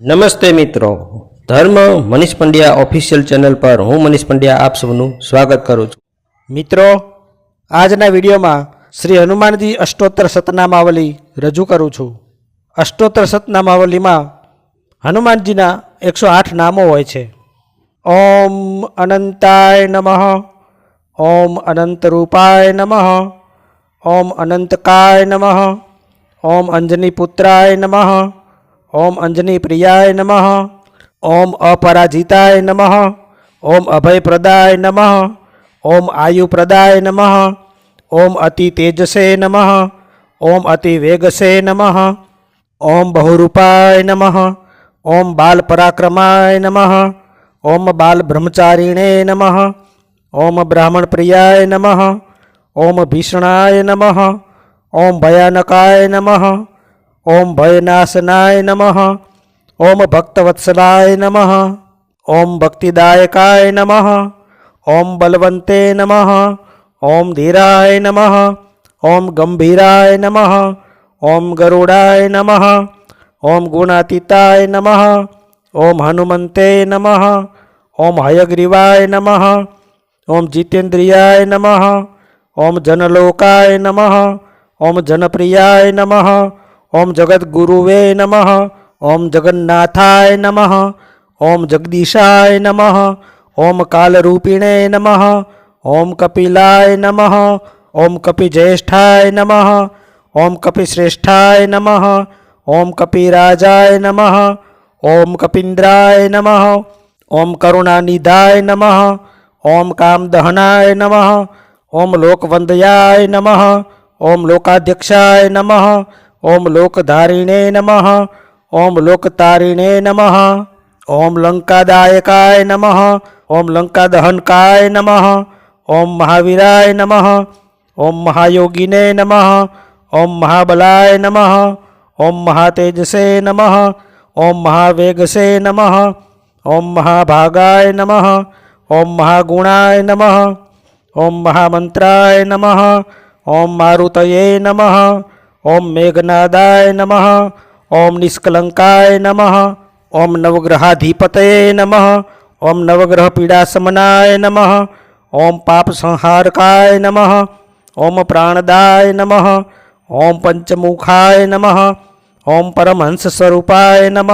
નમસ્તે મિત્રો. ધર્મ મનીષ પંડ્યા ઓફિશિયલ ચેનલ પર હું મનીષ પંડ્યા આપ સૌનું સ્વાગત કરું છું. મિત્રો, આજના વિડીયોમાં શ્રી હનુમાનજી અષ્ટોત્તર સતનામાવલી રજૂ કરું છું. અષ્ટોત્તર સતનામાવલીમાં હનુમાનજીના એકસો આઠ નામો હોય છે. ઓમ અનંતાય નમઃ, ઓમ અનંતરૂપાય નમઃ, ઓમ અનંતકાય નમઃ, ઓમ અંજની પુત્રાય નમઃ ओम अंजनी प्रियाय नमः ओम अपराजिताय नमः ओम अभय प्रदाय नमः ओम आयु प्रदाय नमः ओम अति तेजसे नम नमः ओम अति वेगसे नम नमः ओम बहुरूपाय नमः ओम बाल पराक्रमाय नमः ओम बाल ब्रह्मचारिणे नमः ओम ब्राह्मण प्रियाय नमः ओम भीषणाय नमः ओम भयानकाय नमः ओम भयनाशनाय नमः ओम भक्तवत्सलाय नमः ओम भक्तिदायकाय नमः ओम बलवंते नमः ओम धीराय नमः ओम गंभीराय नमः ओम गरुड़ाय नमः ओम गुणातीताय नमः ओम हनुमते नमः ओम हयग्रीवाय नमः ओम जितेन्द्रियाय नमः ओम जनलोकाय नमः ओम जनप्रियाय नमः ओम जगत गुरुवे नमः ओम जगन्नाथाय नमः ओम जगदीशाय नमः ओम कालरूपिणे नमः ओम कपिलाय नमः ओम कपिज्येष्ठाय नमः ओम कपिश्रेष्ठाय नमः ओम कपिराजाय नमः ओम कपिन्द्राय नमः ओम करुणानिधाय नमः ओम कामदहनाय नमः ओम लोकवंदयाय नमः ओम लोकाध्यक्षाय नमः ओम लोकधारिणे नम ओम लोकतारिणे नम ओम लंकादायकाय नम ओम लंका दहनकाय नम ओम महावीराय नम ओम महायोगिने नम ओम महाबलाय नम ओम महातेजसे नम ओम महावेगसे नम ओम महाभागाय नम ओम महागुणाय नम ओम महामंत्राय नम ओम मारुतये नमः ओम मेघनादाय नम ओम निष्कलंकाय नम ओम नवग्रहाधिपत नम ओम नवग्रह पीड़ा समनाय नम ओम पाप संहारकाय नम ओम प्राणदाय नम ओम पंचमुखाय नम ओम परमहंस स्वरूपाय नम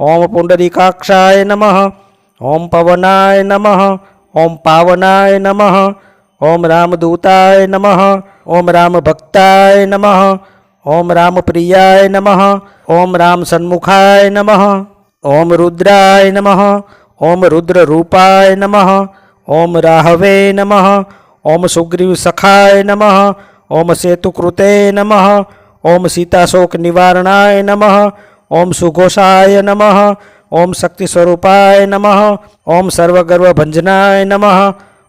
ओम पुंडरीकाक्षाय नम ओम पवनाय नम ओम पावनाय नमः ओम राम दूताय नमः ओम राम भक्ताय नमः ओम राम प्रियाय नमः ओम राम सन्मुखाय नमः ओम रुद्राय नमः ओम रुद्र रूपाय नमः ओम राहवे नमः ओम सुग्रीव सखाय नमः ओम सेतुकृते नमः ओम सीताशोक निवारणाय नमः ओम सुघोषाय नमः ओम शक्ति स्वरूपाय नमः ओम सर्वगर्व भंजनाय नमः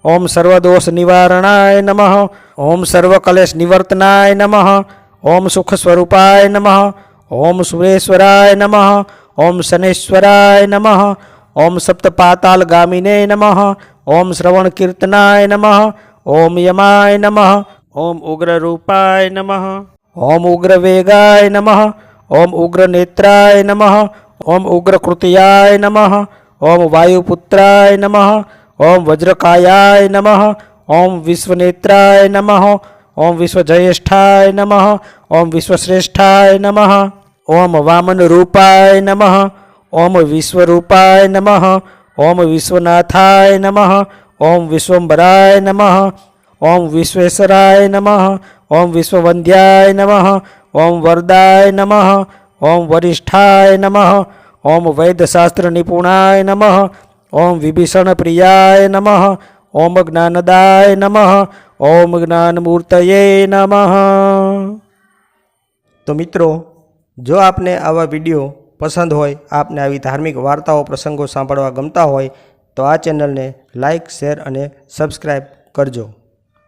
ઓમ સર્વદોષ નિવારણાય નમઃ ઓમ સર્વકલેશ નિવર્તનાય નમઃ ઓમ સુખ સ્વરૂપાય નમઃ ઓમ સુરેશ્વરાય નમઃ ઓમ શનેશ્વરાય નમઃ ઓમ સપ્તપાતાલગામિને નમઃ ઓમ શ્રવણ કીર્તનાય નમઃ ઓમ યમાય નમઃ ઓમ ઉગ્રરૂપાય નમઃ ઓમ ઉગ્રવેગાય નમઃ ઓમ ઉગ્રનેત્રાય નમઃ ઓમ ઉગ્રકૃતિયાય નમઃ ઓમ વાયુપુત્રાય નમઃ ओम वज्रकायाय नमः ओम विश्वनेत्राय नमः ओम विश्वजयेष्ठाय नमः ओम विश्वश्रेष्ठाय नमः ओम वामन रूपाय नमः ओम विश्वरूपाय नमः ओम विश्वनाथाय नमः ओम विश्वंबराय नमः ओम विश्वेश्वराय नमः ओम विश्ववंद्याय नमः ओम वरदाय नमः ओम वरिष्ठाय नमः ओम वैद्यशास्त्र निपुणाय नमः ઓમ વિભીષણ પ્રિયાય નમઃ, ઓમ જ્ઞાનદાય નમઃ, ઓમ જ્ઞાનમૂર્તયે નમઃ. તો મિત્રો, જો આપને આવા વીડિયો પસંદ હોય, આપને આવી ધાર્મિક વાર્તાઓ, પ્રસંગો સાંભળવા ગમતા હોય, તો આ ચેનલને લાઈક, શેર અને સબસ્ક્રાઈબ કરજો.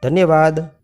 ધન્યવાદ.